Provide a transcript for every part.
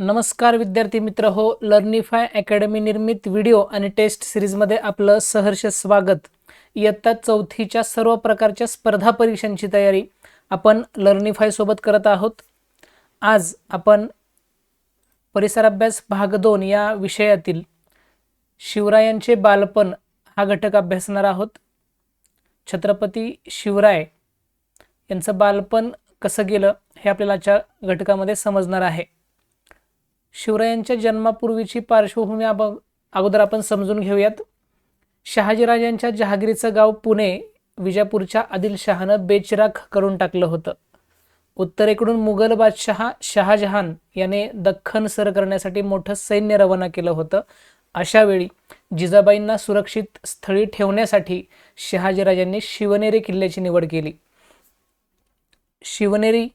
नमस्कार विद्यार्थी मित्र हो लर्निफाय अकॅडमी निर्मित व्हिडिओ आणि टेस्ट सिरीजमध्ये आपलं सहर्ष स्वागत. इयत्ता चौथीच्या सर्व प्रकारच्या स्पर्धा परीक्षांची तयारी आपण लर्निफायसोबत करत आहोत. आज आपण परिसर अभ्यास भाग दोन या विषयातील शिवरायांचे बालपण हा घटक अभ्यासणार आहोत. छत्रपती शिवराय यांचं बालपण कसं गेलं हे आपल्याला आजच्या घटकामध्ये समजणार आहे. शिवरायांच्या जन्मापूर्वीची पार्श्वभूमी अब अगोदर आपण समजून घेऊयात. शहाजीराजांच्या जहागिरीचं गाव पुणे विजापूरच्या आदिलशहानं बेचिराख करून टाकलं होतं. उत्तरेकडून मुघल बादशहा शहाजहान याने दख्खन सर करण्यासाठी मोठं सैन्य रवाना केलं होतं. अशा वेळी जिजाबाईंना सुरक्षित स्थळी ठेवण्यासाठी शहाजीराजांनी शिवनेरी किल्ल्याची निवड केली. शिवनेरी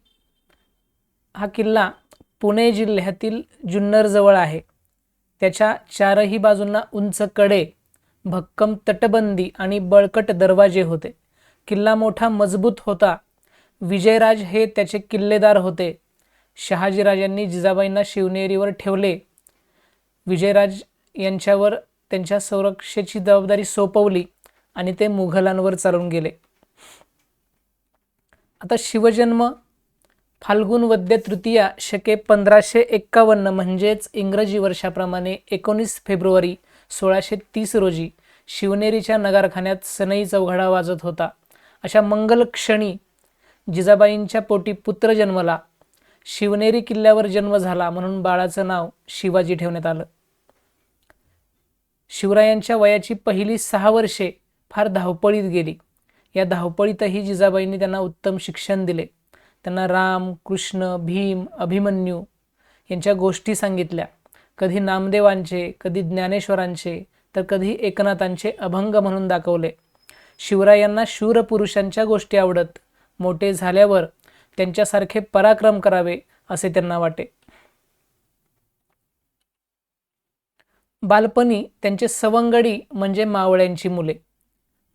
हा किल्ला पुणे जिल्ह्यातील जुन्नरजवळ आहे. त्याच्या चारही बाजूंना उंच कडे भक्कम तटबंदी आणि बळकट दरवाजे होते. किल्ला मोठा मजबूत होता. विजयराज हे त्याचे किल्लेदार होते. शहाजीराजांनी जिजाबाईंना शिवनेरीवर ठेवले. विजयराज यांच्यावर त्यांच्या संरक्षेची जबाबदारी सोपवली आणि ते मुघलांवर चालून गेले. आता शिवजन्म फाल्गुन वद्य तृतीया शके पंधराशे एक्कावन्न म्हणजेच इंग्रजी वर्षाप्रमाणे एकोणीस फेब्रुवारी सोळाशे तीस रोजी शिवनेरीच्या नगारखान्यात सनई चौघडा वाजत होता. अशा मंगल क्षणी जिजाबाईंच्या पोटी पुत्र जन्मला. शिवनेरी किल्ल्यावर जन्म झाला म्हणून बाळाचं नाव शिवाजी ठेवण्यात आलं. शिवरायांच्या वयाची पहिली सहा वर्षे फार धावपळीत गेली. या धावपळीतही जिजाबाईंनी त्यांना उत्तम शिक्षण दिले. त्यांना राम कृष्ण भीम अभिमन्यू यांच्या गोष्टी सांगितल्या. कधी नामदेवांचे कधी ज्ञानेश्वरांचे तर कधी एकनाथांचे अभंग म्हणून दाखवले. शिवरायांना शूरपुरुषांच्या गोष्टी आवडत. मोठे झाल्यावर त्यांच्यासारखे पराक्रम करावे असे त्यांना वाटे. बालपणी त्यांचे सवंगडी म्हणजे मावळ्यांची मुले.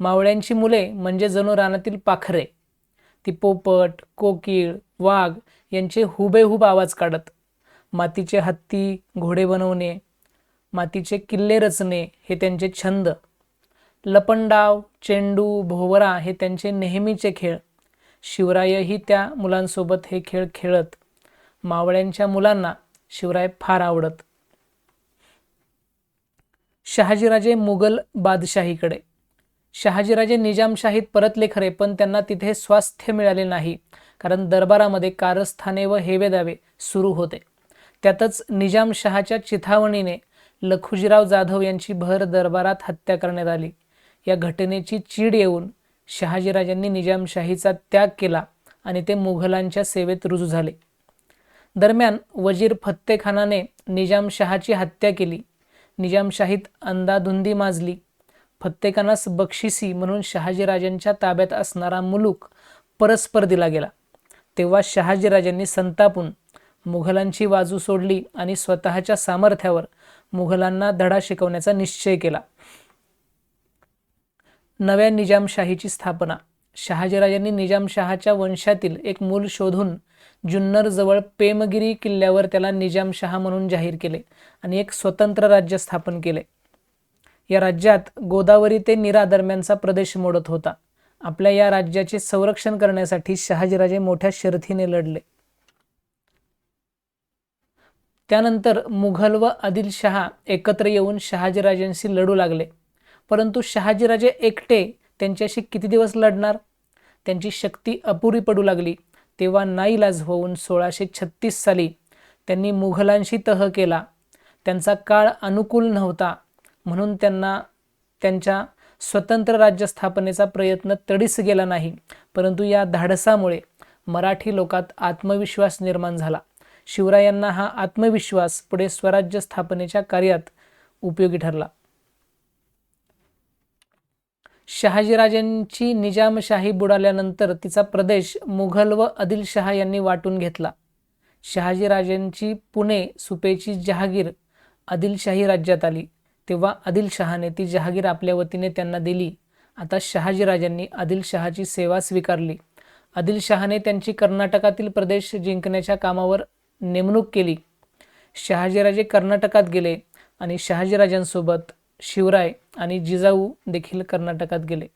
मावळ्यांची मुले म्हणजे जणू रानातील पाखरे. ती पोपट कोकिळ वाघ यांचे हुबेहूब आवाज काढत. मातीचे हत्ती घोडे बनवणे मातीचे किल्ले रचणे हे त्यांचे छंद. लपंडाव चेंडू भोवरा हे त्यांचे नेहमीचे खेळ. शिवरायही त्या मुलांसोबत हे खेळ खेळत. मावळ्यांच्या मुलांना शिवराय फार आवडत. शहाजीराजे मुघल बादशाहीकडे. शहाजीराजे निजामशाहीत परतले खरे पण त्यांना तिथे स्वास्थ्य मिळाले नाही. कारण दरबारामध्ये कारस्थाने व हेवेदावे सुरू होते. त्यातच निजामशहाच्या चिथावणीने लखुजीराव जाधव यांची भर दरबारात हत्या करण्यात आली. या घटनेची चीड येऊन शहाजीराजांनी निजामशाहीचा त्याग केला आणि ते मुघलांच्या सेवेत रुजू झाले. दरम्यान वजीर फत्तेखानाने निजामशहाची हत्या केली. निजामशाहीत अंदाधुंदी माजली. फत्तेकानास बक्षिसी म्हणून शहाजीराजांच्या ताब्यात असणारा मुलूक परस्पर दिला गेला. तेव्हा शहाजीराजांनी संतापून मुघलांची बाजू सोडली आणि स्वतःच्या सामर्थ्यावर मुघलांना धडा शिकवण्याचा निश्चय केला. नव्या निजामशाहीची स्थापना. शहाजीराजांनी निजामशहाच्या वंशातील एक मूल शोधून जुन्नरजवळ पेमगिरी किल्ल्यावर त्याला निजामशहा म्हणून जाहीर केले आणि एक स्वतंत्र राज्य स्थापन केले. या राज्यात गोदावरी ते नीरा दरम्यानचा प्रदेश मोडत होता. आपल्या या राज्याचे संरक्षण करण्यासाठी शहाजीराजे मोठ्या शर्थीने लढले. त्यानंतर मुघल व आदिलशहा एकत्र येऊन शहाजीराजांशी लढू लागले. परंतु शहाजीराजे एकटे त्यांच्याशी किती दिवस लढणार? त्यांची शक्ती अपुरी पडू लागली. तेव्हा नाईलाज होऊन सोळाशे छत्तीस साली त्यांनी मुघलांशी तह केला. त्यांचा काळ अनुकूल नव्हता. म्हणून त्यांना त्यांच्या स्वतंत्र राज्य स्थापनेचा प्रयत्न तडीस गेला नाही. परंतु या धाडसामुळे मराठी लोकात आत्मविश्वास निर्माण झाला. शिवरायांना हा आत्मविश्वास पुढे स्वराज्य स्थापनेच्या कार्यात उपयोगी ठरला. शहाजीराजांची निजामशाही बुडाल्यानंतर तिचा प्रदेश मुघल व आदिलशहा यांनी वाटून घेतला. शहाजीराजांची पुणे सुपेची जहागीर आदिलशाही राज्यात आली. तेव्हा आदिलशहाने ती जहागीर आपल्या वतीने त्यांना दिली. आता शहाजीराजांनी आदिलशहाची सेवा स्वीकारली. आदिलशहाने त्यांची कर्नाटकातील प्रदेश जिंकण्याच्या कामावर नेमणूक केली. शहाजीराजे कर्नाटकात गेले आणि शहाजीराजांसोबत शिवराय आणि जिजाऊ देखील कर्नाटकात गेले.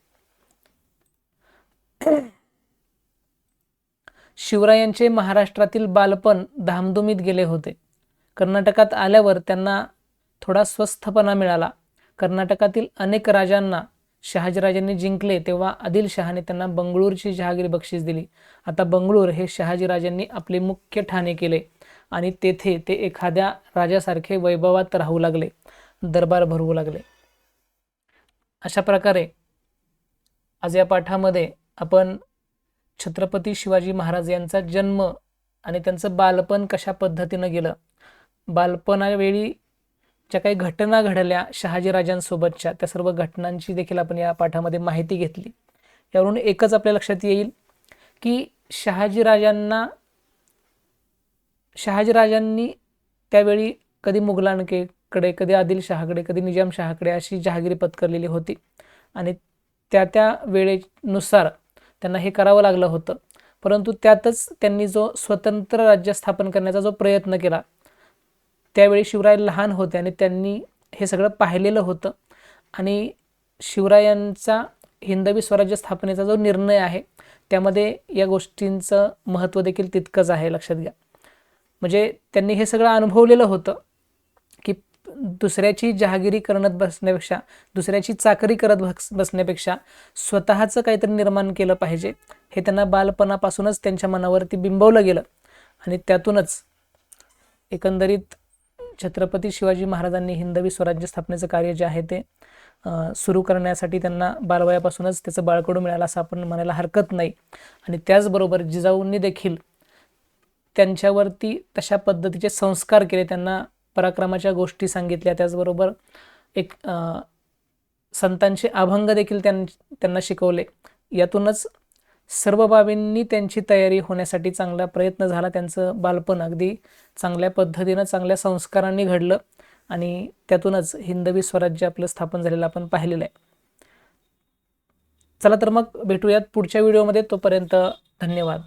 शिवरायांचे महाराष्ट्रातील बालपण धामधुमीत गेले होते. कर्नाटकात आल्यावर त्यांना थोडा स्वस्थपणा मिळाला. कर्नाटकातील अनेक राजांना शहाजीराजांनी जिंकले तेव्हा आदिलशहाने त्यांना बंगळूरची जहागीर बक्षीस दिली. आता बंगळूर हे शहाजीराजांनी आपले मुख्य ठाणे केले आणि तेथे ते एखाद्या राजासारखे वैभवात राहू लागले दरबार भरवू लागले. अशा प्रकारे आज या पाठामध्ये आपण छत्रपती शिवाजी महाराज यांचा जन्म आणि त्यांचं बालपण कशा पद्धतीनं गेलं? बालपणावेळी ज्या काही घटना घडल्या शहाजीराजांसोबतच्या त्या सर्व घटनांची देखील आपण या पाठामध्ये माहिती घेतली. यावरून एकच आपल्या लक्षात येईल की शहाजीराजांना शहाजीराजांनी त्यावेळी कधी मुघलांकडे कधी आदिलशहाकडे कधी निजामशहाकडे अशी जहागिरी पत्करलेली होती. आणि त्या त्या वेळेनुसार त्यांना हे करावं लागलं होतं. परंतु त्यातच त्यांनी जो स्वतंत्र राज्य स्थापन करण्याचा जो प्रयत्न केला त्यावेळी शिवराय लहान होते आणि त्यांनी हे सगळं पाहिलेलं होतं. आणि शिवरायांचा हिंदवी स्वराज्य स्थापनेचा जो निर्णय आहे त्यामध्ये या गोष्टींचं महत्त्व देखील तितकंच आहे लक्षात घ्या. म्हणजे त्यांनी हे सगळं अनुभवलेलं होतं की दुसऱ्याची जहागिरी करत बसण्यापेक्षा दुसऱ्याची चाकरी करत बस बसण्यापेक्षा स्वतःचं काहीतरी निर्माण केलं पाहिजे हे त्यांना बालपणापासूनच त्यांच्या मनावरती बिंबवलं गेलं. आणि त्यातूनच एकंदरीत छत्रपती शिवाजी महाराजांनी हिंदवी स्वराज्य स्थापनेचं कार्य जे आहे ते सुरू करण्यासाठी त्यांना बालवयापासूनच त्याचं बाळकडू मिळालं असं आपण म्हणायला हरकत नाही. आणि त्याचबरोबर जिजाऊंनी देखील त्यांच्यावरती तशा पद्धतीचे संस्कार केले. त्यांना पराक्रमाच्या गोष्टी सांगितल्या. त्याचबरोबर एक संतांचे अभंग देखील त्यां त्यांना शिकवले. यातूनच सर्व बाबींनी त्यांची तयारी होण्यासाठी चांगला प्रयत्न झाला. त्यांचं बालपण अगदी चांगल्या पद्धतीनं चांगल्या संस्कारांनी घडलं आणि त्यातूनच हिंदवी स्वराज्य आपलं स्थापन झालेलं आपण पाहिलेलं आहे. चला तर मग भेटूयात पुढच्या व्हिडिओमध्ये. तोपर्यंत धन्यवाद.